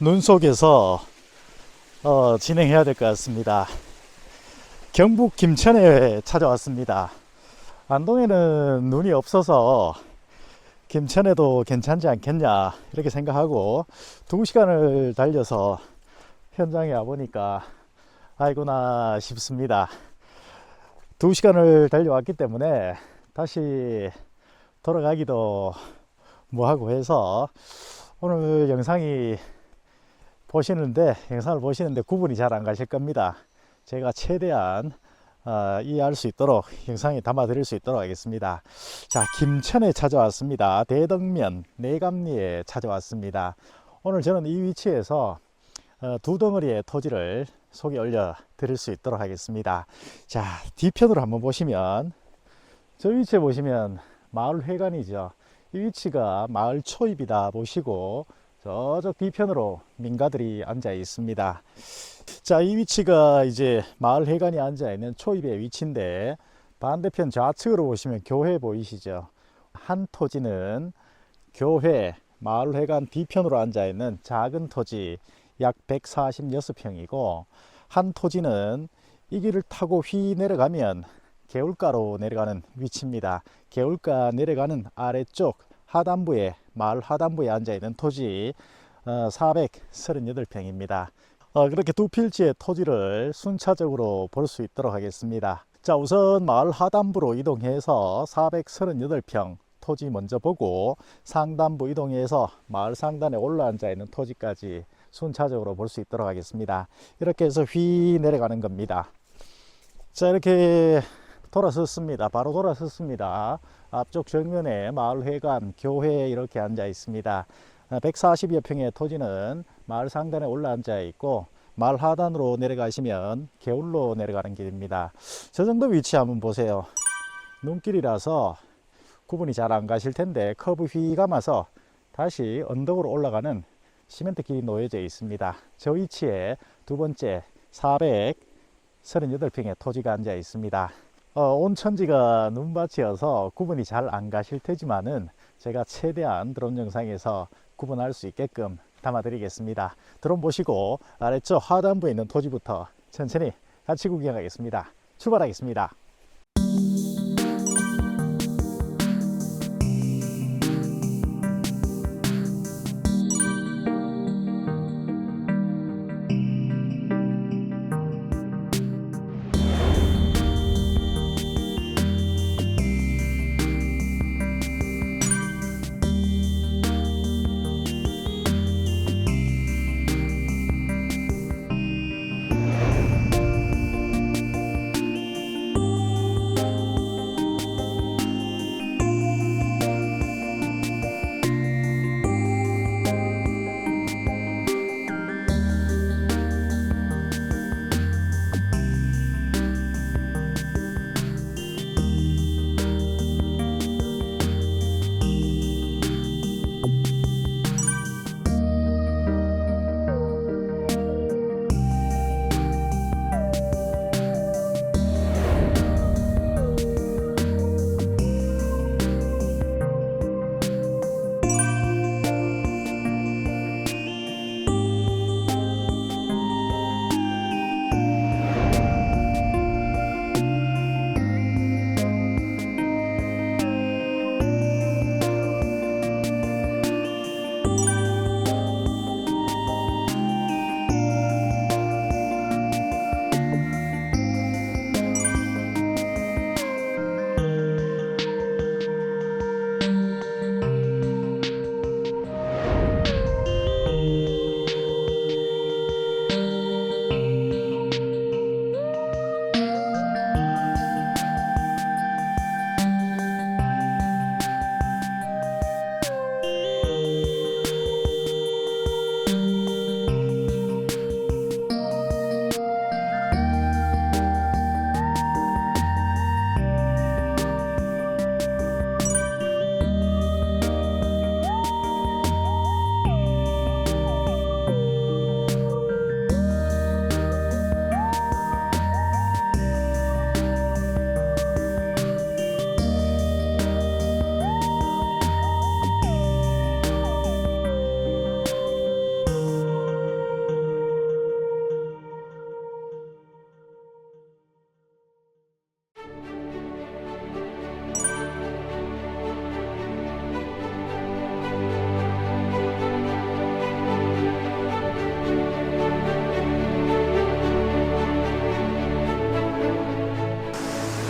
눈 속에서 어, 진행해야 될 것 같습니다. 경북 김천에 찾아왔습니다. 안동에는 눈이 없어서 김천에도 괜찮지 않겠냐 이렇게 생각하고 두 시간을 달려서 현장에 와보니까 아이구나 싶습니다. 두 시간을 달려왔기 때문에 다시 돌아가기도 뭐하고 해서 오늘 영상이 보시는데 영상을 보시는데 구분이 잘 안 가실 겁니다. 제가 최대한 어, 이해할 수 있도록 영상에 담아 드릴 수 있도록 하겠습니다. 자, 김천에 찾아왔습니다. 대덕면 내감리에 찾아왔습니다. 오늘 저는 이 위치에서 어, 두 덩어리의 토지를 속에 올려 드릴 수 있도록 하겠습니다. 자, 뒤편으로 한번 보시면 저 위치에 보시면 마을 회관이죠. 이 위치가 마을 초입이다 보시고 저쪽 뒤편으로 민가들이 앉아 있습니다. 자, 이 위치가 이제 마을 회관이 앉아 있는 초입의 위치인데 반대편 좌측으로 보시면 교회 보이시죠? 한 토지는 교회 마을 회관 뒤편으로 앉아 있는 작은 토지 약 146평이고 한 토지는 이 길을 타고 휘 내려가면 개울가로 내려가는 위치입니다. 개울가 내려가는 아래쪽 하단부에 마을 하단부에 앉아 있는 토지 어, 438평입니다. 어, 그렇게 두 필지의 토지를 순차적으로 볼 수 있도록 하겠습니다. 자, 우선 마을 하단부로 이동해서 438평 토지 먼저 보고 상단부 이동해서 마을 상단에 올라앉아 있는 토지까지 순차적으로 볼 수 있도록 하겠습니다. 이렇게 해서 휘 내려가는 겁니다. 자, 이렇게 돌아섰습니다. 바로 돌아섰습니다. 앞쪽 정면에 마을회관, 교회 이렇게 앉아 있습니다. 140여 평의 토지는 마을 상단에 올라앉아 있고 마을 하단으로 내려가시면 개울로 내려가는 길입니다. 저 정도 위치 한번 보세요. 눈길이라서 구분이 잘 안 가실 텐데 커브 휘 감아서 다시 언덕으로 올라가는 시멘트 길이 놓여져 있습니다. 저 위치에 두 번째 438평의 토지가 앉아 있습니다. 어, 온천지가 눈밭이어서 구분이 잘 안 가실 테지만은 제가 최대한 드론 영상에서 구분할 수 있게끔 담아 드리겠습니다. 드론 보시고 아래쪽 하단부에 있는 토지부터 천천히 같이 구경하겠습니다. 출발하겠습니다.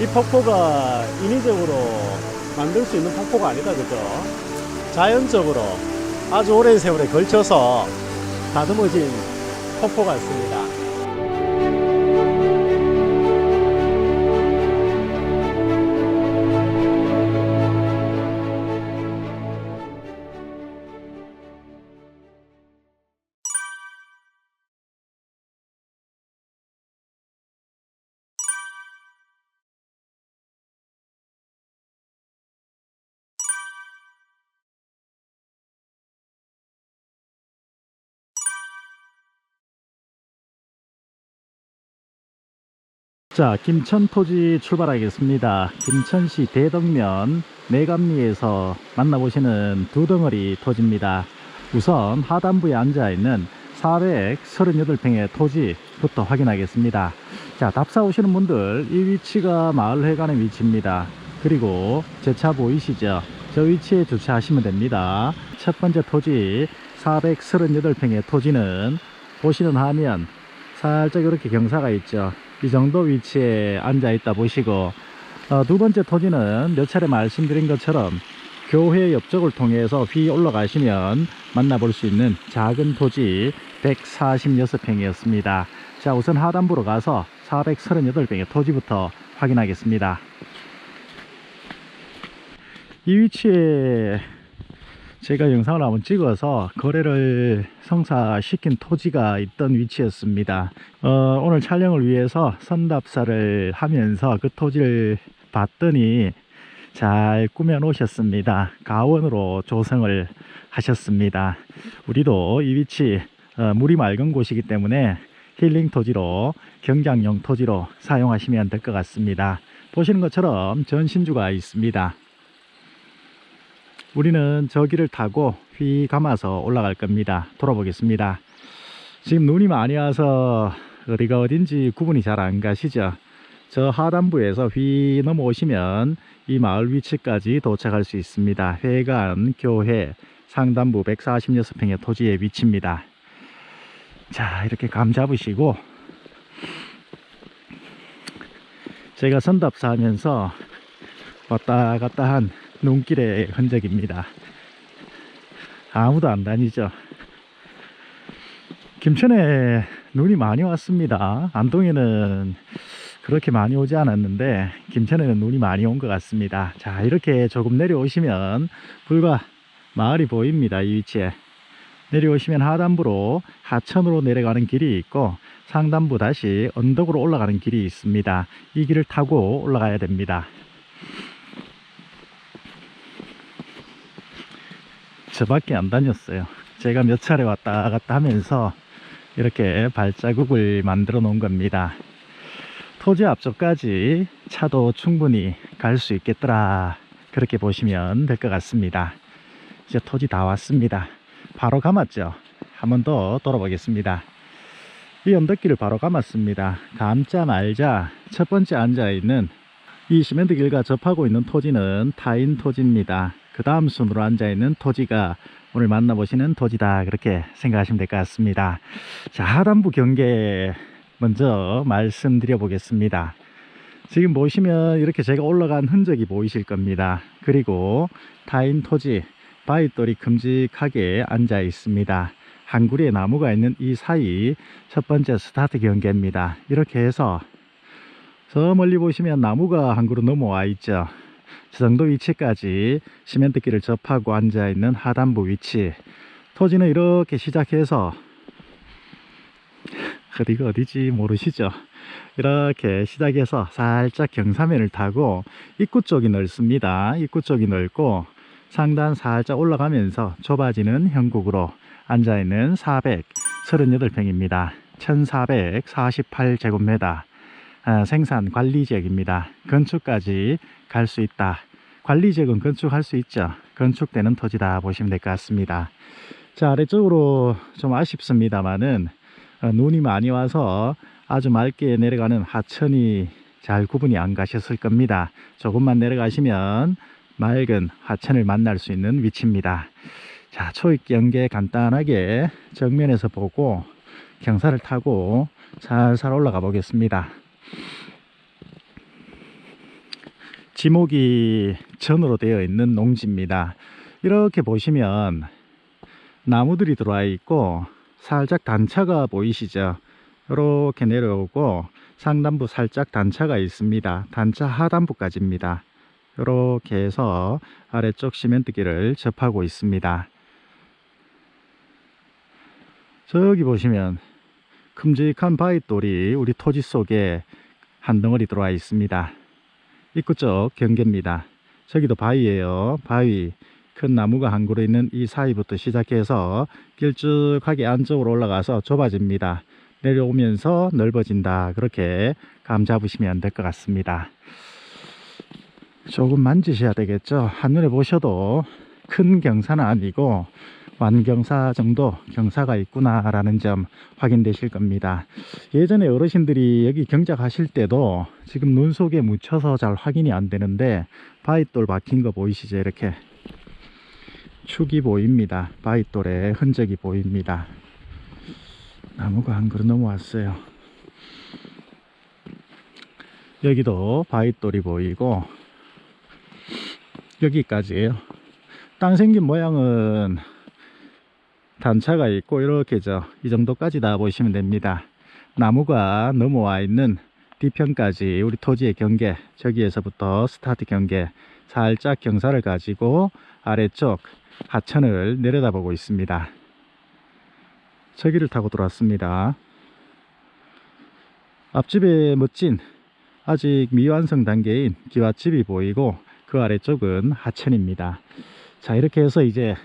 폭포가 인위적으로 만들 수 있는 폭포가 아니다, 그죠? 자연적으로 아주 오랜 세월에 걸쳐서 다듬어진 폭포 같습니다. 자, 김천 토지 출발하겠습니다. 김천시 대덕면 내감리에서 만나보시는 두 덩어리 토지입니다. 우선 하단부에 앉아있는 438평의 토지부터 확인하겠습니다. 자, 답사 오시는 분들 이 위치가 마을회관의 위치입니다. 그리고 제 차 보이시죠? 저 위치에 주차하시면 됩니다. 첫 번째 토지 438평의 토지는 보시는 화면 살짝 이렇게 경사가 있죠. 이 정도 위치에 앉아 있다 보시고 어, 두 번째 토지는 몇 차례 말씀드린 것처럼 교회 옆쪽을 통해서 휘 올라가시면 만나볼 수 있는 작은 토지 146평이었습니다. 자 우선 하단부로 가서 438평의 토지부터 확인하겠습니다. 이 위치에 제가 영상을 한번 찍어서 거래를 성사시킨 토지가 있던 위치였습니다. 어, 오늘 촬영을 위해서 선답사를 하면서 그 토지를 봤더니 잘 꾸며 놓으셨습니다. 가원으로 조성을 하셨습니다. 우리도 이 위치 어, 물이 맑은 곳이기 때문에 힐링 토지로 경장용 토지로 사용하시면 될 것 같습니다. 보시는 것처럼 전신주가 있습니다. 우리는 저기를 타고 휘 감아서 올라갈 겁니다. 돌아보겠습니다. 지금 눈이 많이 와서 어디가 어딘지 구분이 잘 안 가시죠? 저 하단부에서 휘 넘어오시면 이 마을 위치까지 도착할 수 있습니다. 회관, 교회, 상단부 146평의 토지의 위치입니다. 자, 이렇게 감 잡으시고 제가 선답사 하면서 왔다 갔다 한 눈길의 흔적입니다. 아무도 안 다니죠. 김천에 눈이 많이 왔습니다. 안동에는 그렇게 많이 오지 않았는데 김천에는 눈이 많이 온 것 같습니다. 자 이렇게 조금 내려오시면 불과 마을이 보입니다. 이 위치에 내려오시면 하단부로 하천으로 내려가는 길이 있고 상단부 다시 언덕으로 올라가는 길이 있습니다. 이 길을 타고 올라가야 됩니다. 저밖에 안 다녔어요. 제가 몇 차례 왔다 갔다 하면서 이렇게 발자국을 만들어 놓은 겁니다. 토지 앞쪽까지 차도 충분히 갈 수 있겠더라. 그렇게 보시면 될 것 같습니다. 이제 토지 다 왔습니다. 바로 감았죠. 한 번 더 돌아보겠습니다. 이 언덕길을 바로 감았습니다. 감자 말자 첫 번째 앉아 있는 이 시멘트 길과 접하고 있는 토지는 타인 토지입니다. 그 다음 순으로 앉아 있는 토지가 오늘 만나보시는 토지다 그렇게 생각하시면 될 것 같습니다. 자 하단부 경계 먼저 말씀드려 보겠습니다. 지금 보시면 이렇게 제가 올라간 흔적이 보이실 겁니다. 그리고 타인 토지 바위돌이 큼직하게 앉아 있습니다. 한 그루의 나무가 있는 이 사이 첫 번째 스타트 경계입니다. 이렇게 해서 저 멀리 보시면 나무가 한 그루 넘어와 있죠. 저 정도 위치까지 시멘트길을 접하고 앉아 있는 하단부 위치. 토지는 이렇게 시작해서 어디가 어디지 모르시죠? 이렇게 시작해서 살짝 경사면을 타고 입구 쪽이 넓습니다. 입구 쪽이 넓고 상단 살짝 올라가면서 좁아지는 형국으로 앉아있는 438평입니다. 1448제곱미터 아, 생산 관리 지역입니다. 건축까지 갈 수 있다. 관리 지역은 건축할 수 있죠. 건축되는 토지다 보시면 될 것 같습니다. 자 아래쪽으로 좀 아쉽습니다만은 어, 눈이 많이 와서 아주 맑게 내려가는 하천이 잘 구분이 안 가셨을 겁니다. 조금만 내려가시면 맑은 하천을 만날 수 있는 위치입니다. 자, 초입 경계 간단하게 정면에서 보고 경사를 타고 살살 올라가 보겠습니다. 지목이 전으로 되어 있는 농지입니다. 이렇게 보시면 나무들이 들어와 있고 살짝 단차가 보이시죠? 이렇게 내려오고 상단부 살짝 단차가 있습니다. 단차 하단부까지입니다. 이렇게 해서 아래쪽 시멘트길을 접하고 있습니다. 저기 보시면 큼직한 바위돌이 우리 토지 속에 한 덩어리 들어와 있습니다. 입구 쪽 경계입니다. 저기도 바위예요. 바위. 큰 나무가 한 그루 있는 이 사이부터 시작해서 길쭉하게 안쪽으로 올라가서 좁아집니다. 내려오면서 넓어진다. 그렇게 감 잡으시면 될 것 같습니다. 조금 만지셔야 되겠죠. 한눈에 보셔도 큰 경사는 아니고 완경사 정도 경사가 있구나 라는 점 확인되실 겁니다. 예전에 어르신들이 여기 경작하실 때도 지금 눈 속에 묻혀서 잘 확인이 안 되는데 바위돌 박힌 거 보이시죠? 이렇게 축이 보입니다. 바위돌에 흔적이 보입니다. 나무가 한 그루 넘어왔어요. 여기도 바위돌이 보이고 여기까지예요. 땅 생긴 모양은 단차가 있고 이렇게 저 이 정도까지 다 보시면 됩니다. 나무가 넘어와 있는 뒤편까지 우리 토지의 경계 저기에서부터 스타트 경계 살짝 경사를 가지고 아래쪽 하천을 내려다보고 있습니다. 저기를 타고 들어왔습니다. 앞집에 멋진 아직 미완성 단계인 기와집이 보이고 그 아래쪽은 하천입니다. 자 이렇게 해서 이제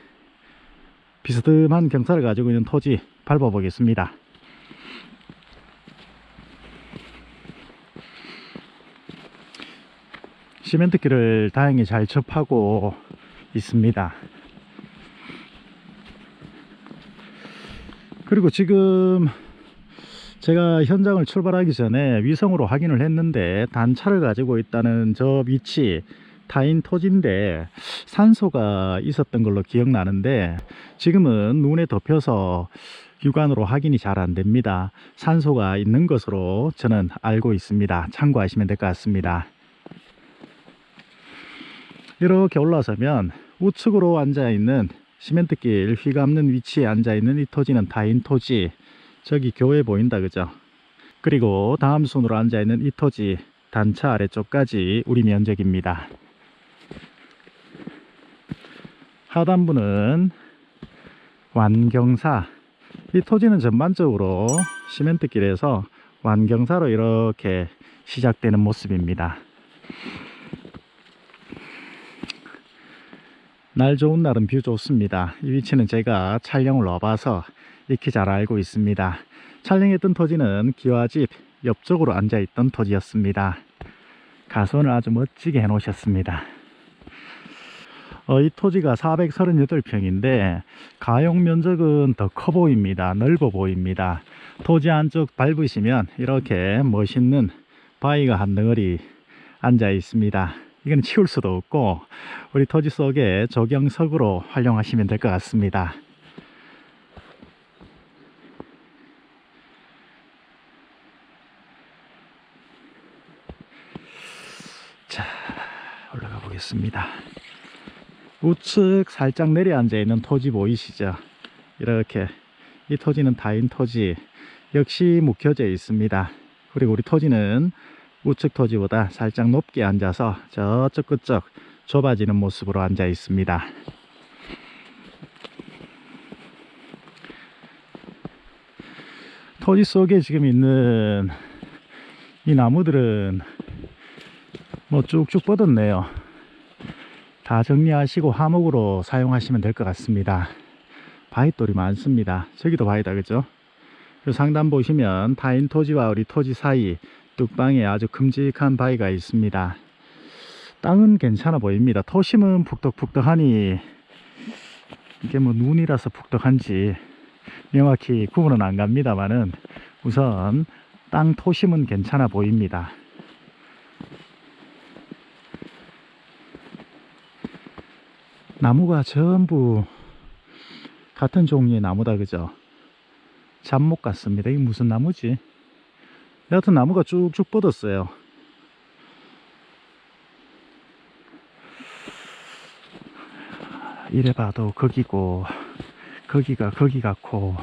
비스듬한 경사를 가지고 있는 토지 밟아 보겠습니다. 시멘트 길을 다행히 잘 접하고 있습니다. 그리고 지금 제가 현장을 출발하기 전에 위성으로 확인을 했는데 단차를 가지고 있다는 저 위치 타인 토지인데 산소가 있었던 걸로 기억나는데 지금은 눈에 덮여서 육안으로 확인이 잘 안 됩니다. 산소가 있는 것으로 저는 알고 있습니다. 참고하시면 될 것 같습니다. 이렇게 올라서면 우측으로 앉아 있는 시멘트길 휘감는 위치에 앉아 있는 이 토지는 타인 토지. 저기 교회 보인다 그죠? 그리고 다음 순으로 앉아 있는 이 토지 단차 아래쪽까지 우리 면적입니다. 하단부는 완경사 이 토지는 전반적으로 시멘트길에서 완경사로 이렇게 시작되는 모습입니다. 날 좋은 날은 뷰 좋습니다. 이 위치는 제가 촬영을 와봐서 익히 잘 알고 있습니다. 촬영했던 토지는 기와집 옆쪽으로 앉아 있던 토지였습니다. 가선을 아주 멋지게 해 놓으셨습니다 어, 이 토지가 438평인데 가용 면적은 더 커 보입니다. 넓어 보입니다. 토지 안쪽 밟으시면 이렇게 멋있는 바위가 한 덩어리 앉아 있습니다. 이건 치울 수도 없고 우리 토지 속에 조경석으로 활용하시면 될 것 같습니다. 자, 올라가 보겠습니다. 우측 살짝 내려앉아 있는 토지 보이시죠? 이렇게 이 토지는 다인 토지 역시 묵혀져 있습니다. 그리고 우리 토지는 우측 토지보다 살짝 높게 앉아서 저쪽 끝쪽 좁아지는 모습으로 앉아 있습니다. 토지 속에 지금 있는 이 나무들은 뭐 쭉쭉 뻗었네요. 다 정리하시고 화목으로 사용하시면 될 것 같습니다. 바위돌이 많습니다. 저기도 바위다 그죠? 그 상단 보시면 타인 토지와 우리 토지 사이 뚝방에 아주 큼직한 바위가 있습니다. 땅은 괜찮아 보입니다. 토심은 푹덕푹덕하니 이게 뭐 눈이라서 푹덕한지 명확히 구분은 안 갑니다만은 우선 땅 토심은 괜찮아 보입니다. 나무가 전부 같은 종류의 나무다 그죠? 잡목 같습니다. 이게 무슨 나무지? 여하튼 나무가 쭉쭉 뻗었어요. 이래 봐도 거기고 거기가 거기 같고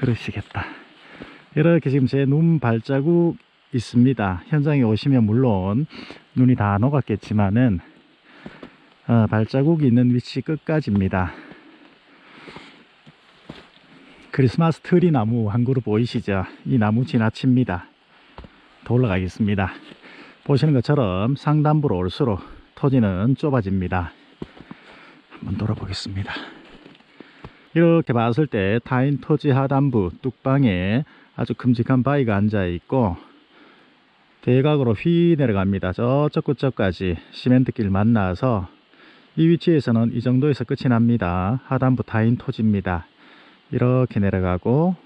그러시겠다. 이렇게 지금 제 눈 발자국 있습니다. 현장에 오시면 물론 눈이 다 녹았겠지만은 어, 발자국이 있는 위치 끝까지입니다. 크리스마스 트리 나무 한 그루 보이시죠? 이 나무 지나칩니다. 더 올라가겠습니다. 보시는 것처럼 상단부로 올수록 토지는 좁아집니다. 한번 돌아보겠습니다. 이렇게 봤을 때 타인 토지 하단부 뚝방에 아주 큼직한 바위가 앉아 있고 대각으로 휘 내려갑니다. 저쪽 끝쪽까지 시멘트길 만나서 이 위치에서는 이 정도에서 끝이 납니다. 하단부 타인 토지입니다. 이렇게 내려가고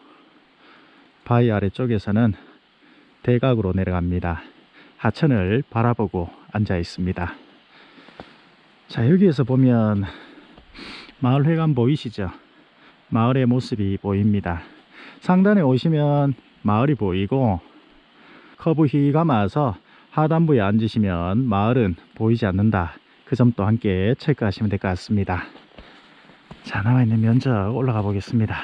바위 아래쪽에서는 대각으로 내려갑니다. 하천을 바라보고 앉아 있습니다. 자 여기에서 보면 마을 회관 보이시죠? 마을의 모습이 보입니다. 상단에 오시면 마을이 보이고 커브 휘 감아서 하단부에 앉으시면 마을은 보이지 않는다 그 점도 함께 체크하시면 될 것 같습니다. 자 남아있는 면적 올라가 보겠습니다.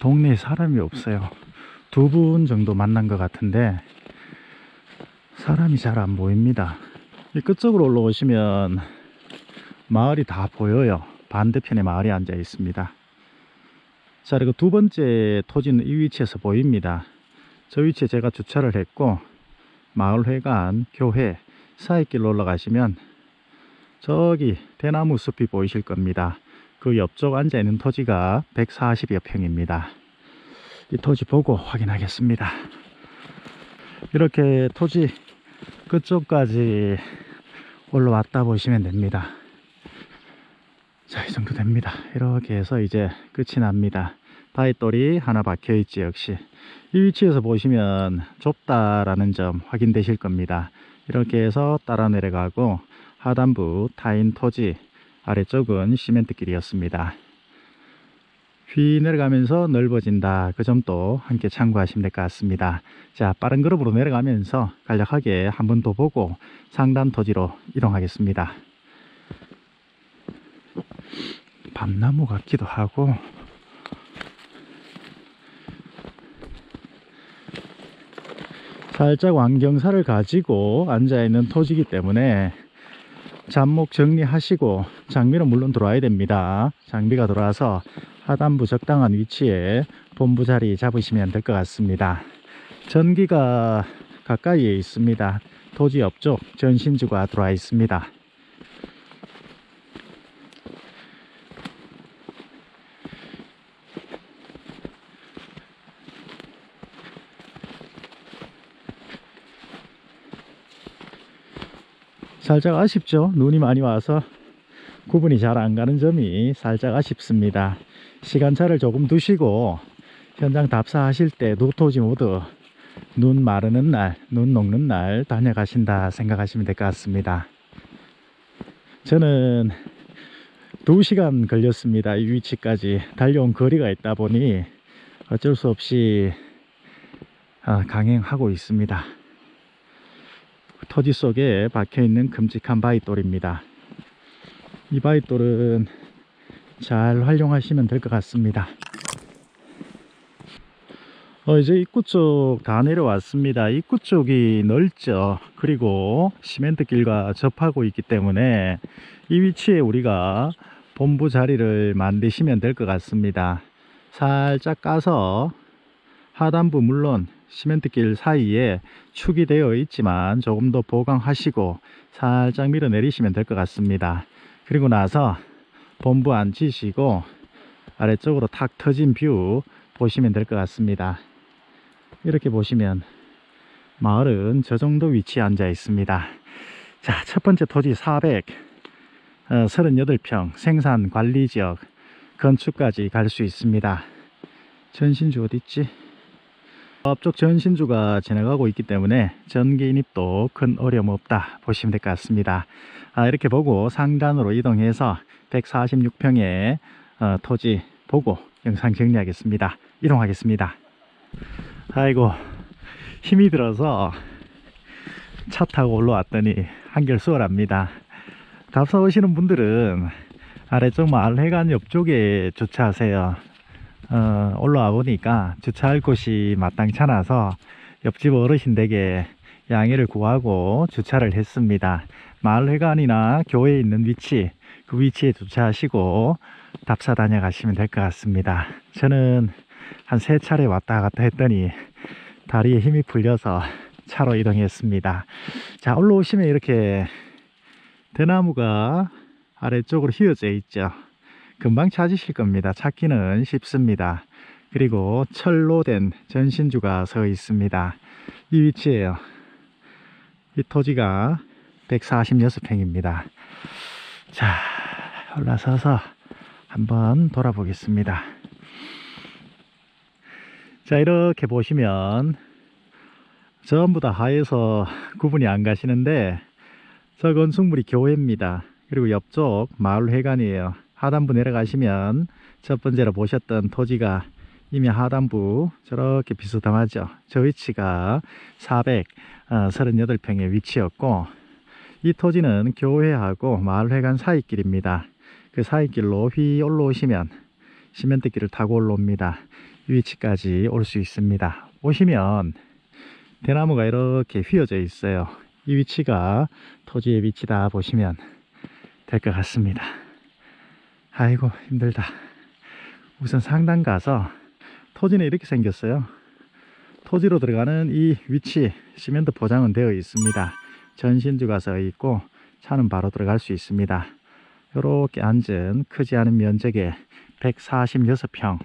동네에 사람이 없어요. 두 분 정도 만난 것 같은데 사람이 잘 안 보입니다. 이 끝쪽으로 올라오시면 마을이 다 보여요. 반대편에 마을이 앉아 있습니다 자 그리고 두 번째 토지는 이 위치에서 보입니다. 저 위치에 제가 주차를 했고 마을회관 교회 사이길로 올라가시면 저기 대나무 숲이 보이실 겁니다. 그 옆쪽 앉아 있는 토지가 140여 평입니다. 이 토지 보고 확인하겠습니다. 이렇게 토지 끝쪽까지 올라왔다 보시면 됩니다 자, 이 정도 됩니다. 이렇게 해서 이제 끝이 납니다. 바위돌이 하나 박혀 있지 역시. 이 위치에서 보시면 좁다라는 점 확인되실 겁니다. 이렇게 해서 따라 내려가고 하단부 타인 토지 아래쪽은 시멘트 길이었습니다. 휘 내려가면서 넓어진다. 그 점도 함께 참고하시면 될 것 같습니다. 자, 빠른 그룹으로 내려가면서 간략하게 한 번 더 보고 상단 토지로 이동하겠습니다. 밤나무 같기도 하고. 살짝 완경사를 가지고 앉아있는 토지이기 때문에 잡목 정리하시고 장비는 물론 들어와야 됩니다. 장비가 들어와서 하단부 적당한 위치에 본부 자리 잡으시면 될 것 같습니다. 전기가 가까이에 있습니다. 토지 옆쪽 전신주가 들어와 있습니다 살짝 아쉽죠 눈이 많이 와서 구분이 잘 안 가는 점이 살짝 아쉽습니다 시간차를 조금 두시고 현장 답사하실 때 노토지 모두 눈 마르는 날, 눈 녹는 날 다녀가신다 생각하시면 될 것 같습니다. 저는 2시간 걸렸습니다. 이 위치까지 달려온 거리가 있다 보니 어쩔 수 없이 아, 강행하고 있습니다. 토지 속에 박혀 있는 큼직한 바위돌입니다. 이 바위돌은 잘 활용하시면 될 것 같습니다. 어, 이제 입구 쪽 다 내려왔습니다. 입구 쪽이 넓죠. 그리고 시멘트 길과 접하고 있기 때문에 이 위치에 우리가 본부 자리를 만드시면 될 것 같습니다. 살짝 까서 하단부 물론 시멘트 길 사이에 축이 되어 있지만 조금 더 보강하시고 살짝 밀어 내리시면 될 것 같습니다. 그리고 나서 본부 앉히시고 아래쪽으로 탁 터진 뷰 보시면 될 것 같습니다. 이렇게 보시면 마을은 저 정도 위치에 앉아 있습니다. 자, 첫 번째 토지 400, 어, 38평 생산 관리 지역 건축까지 갈 수 있습니다. 전신주 어디 있지? 앞쪽 전신주가 지나가고 있기 때문에 전기 인입도 큰 어려움 없다 보시면 될 것 같습니다. 아, 이렇게 보고 상단으로 이동해서 146평의 어, 토지 보고 영상 정리하겠습니다. 이동하겠습니다. 아이고 힘이 들어서 차 타고 올라왔더니 한결 수월합니다. 답사 오시는 분들은 아래쪽 마을회관 옆쪽에 주차하세요. 어, 올라와 보니까 주차할 곳이 마땅치 않아서 옆집 어르신 댁에 양해를 구하고 주차를 했습니다. 마을회관이나 교회에 있는 위치, 그 위치에 주차하시고 답사 다녀가시면 될 것 같습니다. 저는 한 세 차례 왔다 갔다 했더니 다리에 힘이 풀려서 차로 이동했습니다. 자, 올라오시면 이렇게 대나무가 아래쪽으로 휘어져 있죠. 금방 찾으실 겁니다. 찾기는 쉽습니다. 그리고 철로 된 전신주가 서 있습니다. 이 위치에요. 이 토지가 146평입니다. 자, 올라서서 한번 돌아보겠습니다. 자, 이렇게 보시면 전부 다 하에서 구분이 안 가시는데 저 건축물이 교회입니다. 그리고 옆쪽 마을회관이에요. 하단부 내려가시면 첫 번째로 보셨던 토지가 이미 하단부 저렇게 비스듬하죠. 저 위치가 438평의 위치였고 이 토지는 교회하고 마을회관 사이길입니다. 그 사이길로 휘 올라오시면 시멘트 길을 타고 올라옵니다. 이 위치까지 올 수 있습니다. 오시면 대나무가 이렇게 휘어져 있어요. 이 위치가 토지의 위치다 보시면 될 것 같습니다. 아이고 힘들다. 우선 상단 가서 토지는 이렇게 생겼어요. 토지로 들어가는 이 위치 시멘트 포장은 되어 있습니다. 전신주가 서 있고 차는 바로 들어갈 수 있습니다. 이렇게 앉은 크지 않은 면적에 146평.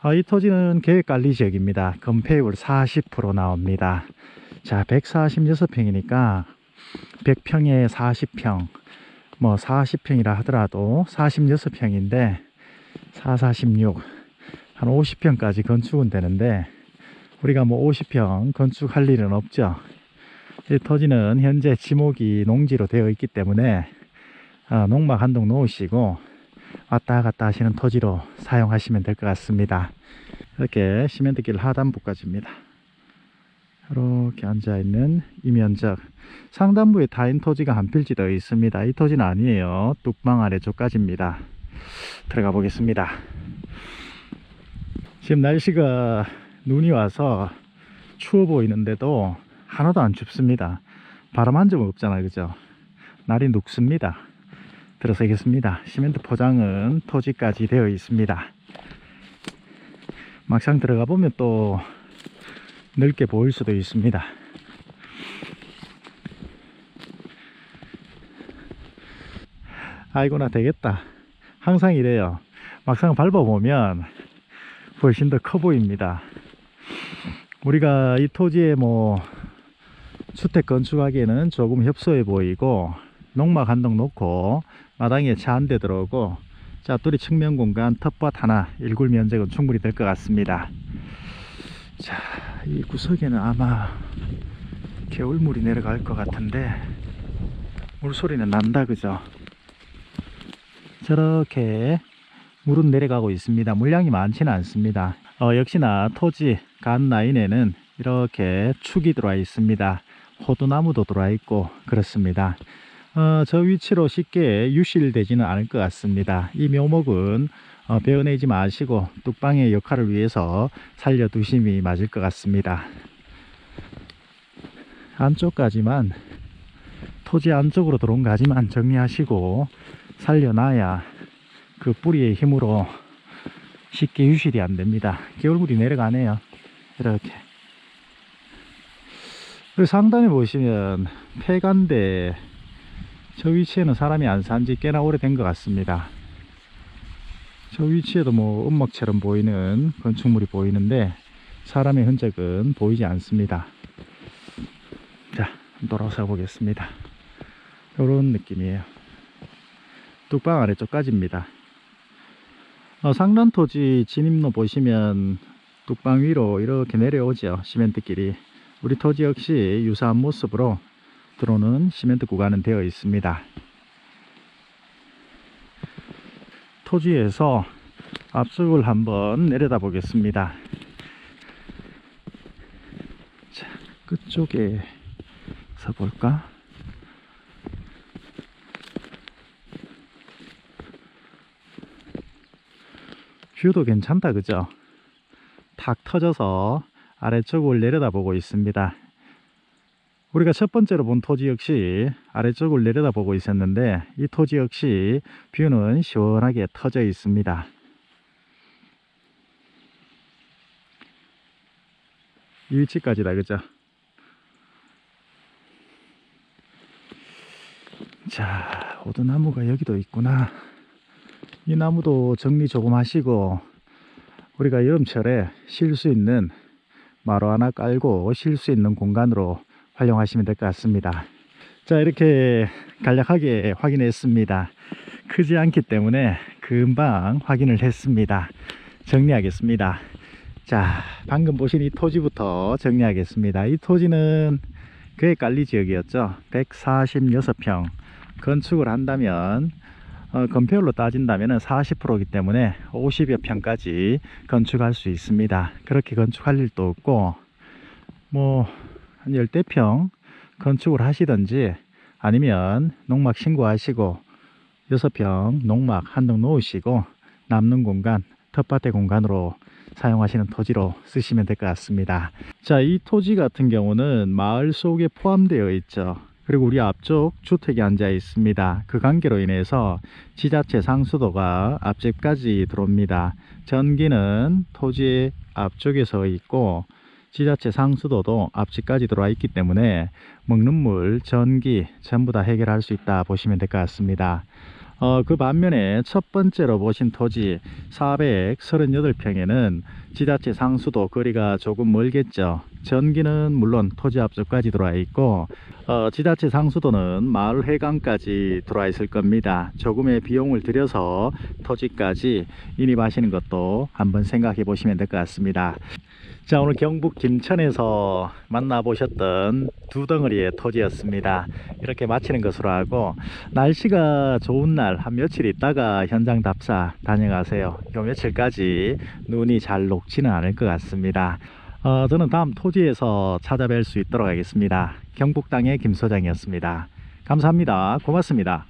아, 이 토지는 계획관리 지역입니다. 건폐율 40% 나옵니다. 자, 146평이니까 100평에 40평, 뭐 40평이라 하더라도 46평인데 4, 46, 한 50평까지 건축은 되는데 우리가 뭐 50평 건축할 일은 없죠. 이 토지는 현재 지목이 농지로 되어 있기 때문에 어, 농막 한 동 놓으시고 왔다 갔다 하시는 토지로 사용하시면 될 것 같습니다. 이렇게 시멘트길 하단부까지입니다. 이렇게 앉아있는 이 면적 상단부에 타인 토지가 한 필지 더 있습니다. 이 토지는 아니에요. 뚝방 아래쪽까지입니다. 들어가 보겠습니다. 지금 날씨가 눈이 와서 추워 보이는데도 하나도 안 춥습니다. 바람 한 점 없잖아요. 그죠? 날이 눅습니다. 들어서겠습니다. 시멘트 포장은 토지까지 되어 있습니다. 막상 들어가 보면 또 넓게 보일 수도 있습니다. 아이고나 되겠다. 항상 이래요. 막상 밟아보면 훨씬 더 커 보입니다. 우리가 이 토지에 뭐 주택 건축하기에는 조금 협소해 보이고 농막 한 동 놓고 마당에 차 한 대 들어오고 자뚜리 측면 공간 텃밭 하나 일굴 면적은 충분히 될 것 같습니다. 자, 이 구석에는 아마 겨울물이 내려갈 것 같은데 물소리는 난다 그죠? 저렇게 물은 내려가고 있습니다. 물량이 많지는 않습니다. 어, 역시나 토지 간 라인에는 이렇게 축이 들어와 있습니다. 호두나무도 들어와 있고 그렇습니다. 어, 저 위치로 쉽게 유실되지는 않을 것 같습니다. 이 묘목은 어, 베어내지 마시고 뚝방의 역할을 위해서 살려두심이 맞을 것 같습니다. 안쪽까지만 토지 안쪽으로 들어온 가지만 정리하시고 살려놔야 그 뿌리의 힘으로 쉽게 유실이 안 됩니다. 겨울물이 내려가네요. 이렇게. 그리고 상단에 보시면 폐간대 저 위치에는 사람이 안 산지 꽤나 오래된 것 같습니다. 저 위치에도 뭐 음막처럼 보이는 건축물이 보이는데 사람의 흔적은 보이지 않습니다. 자, 돌아서 보겠습니다. 이런 느낌이에요. 뚝방 아래쪽까지입니다. 어, 상단 토지 진입로 보시면 뚝방 위로 이렇게 내려오죠. 시멘트길이. 우리 토지 역시 유사한 모습으로 들어오는 시멘트 구간은 되어 있습니다. 토지에서 앞쪽을 한번 내려다 보겠습니다. 자, 끝쪽에 서 볼까? 뷰도 괜찮다, 그죠? 탁 터져서 아래쪽을 내려다보고 있습니다. 우리가 첫 번째로 본 토지 역시 아래쪽을 내려다보고 있었는데 이 토지 역시 뷰는 시원하게 터져 있습니다. 이 위치까지다, 그죠? 자, 오두나무가 여기도 있구나. 이 나무도 정리 조금 하시고 우리가 여름철에 쉴 수 있는 마루 하나 깔고 쉴 수 있는 공간으로 활용하시면 될 것 같습니다. 자, 이렇게 간략하게 확인했습니다. 크지 않기 때문에 금방 확인을 했습니다. 정리하겠습니다. 자, 방금 보신 이 토지부터 정리하겠습니다. 이 토지는 그의 관리 지역이었죠. 146평. 건축을 한다면 어, 건폐율로 따진다면 40%이기 때문에 50여 평까지 건축할 수 있습니다. 그렇게 건축할 일도 없고 뭐 한 열대평 건축을 하시든지 아니면 농막 신고하시고 6평 농막 한동 놓으시고 남는 공간 텃밭의 공간으로 사용하시는 토지로 쓰시면 될 것 같습니다. 자, 이 토지 같은 경우는 마을 속에 포함되어 있죠. 그리고 우리 앞쪽 주택이 앉아 있습니다. 그 관계로 인해서 지자체 상수도가 앞집까지 들어옵니다. 전기는 토지 앞쪽에서 있고 지자체 상수도도 앞집까지 들어와 있기 때문에 먹는 물, 전기 전부 다 해결할 수 있다 보시면 될 것 같습니다. 어, 그 반면에 첫 번째로 보신 토지 438평에는 지자체 상수도 거리가 조금 멀겠죠. 전기는 물론 토지 앞쪽까지 들어와 있고 어, 지자체 상수도는 마을 해관까지 들어와 있을 겁니다. 조금의 비용을 들여서 토지까지 인입하시는 것도 한번 생각해 보시면 될 것 같습니다. 자 오늘 경북 김천에서 만나보셨던 두 덩어리의 토지였습니다. 이렇게 마치는 것으로 하고 날씨가 좋은 날 한 며칠 있다가 현장 답사 다녀가세요. 요 며칠까지 눈이 잘 녹지는 않을 것 같습니다. 어, 저는 다음 토지에서 찾아뵐 수 있도록 하겠습니다. 경북 땅의 김 소장이었습니다. 감사합니다. 고맙습니다.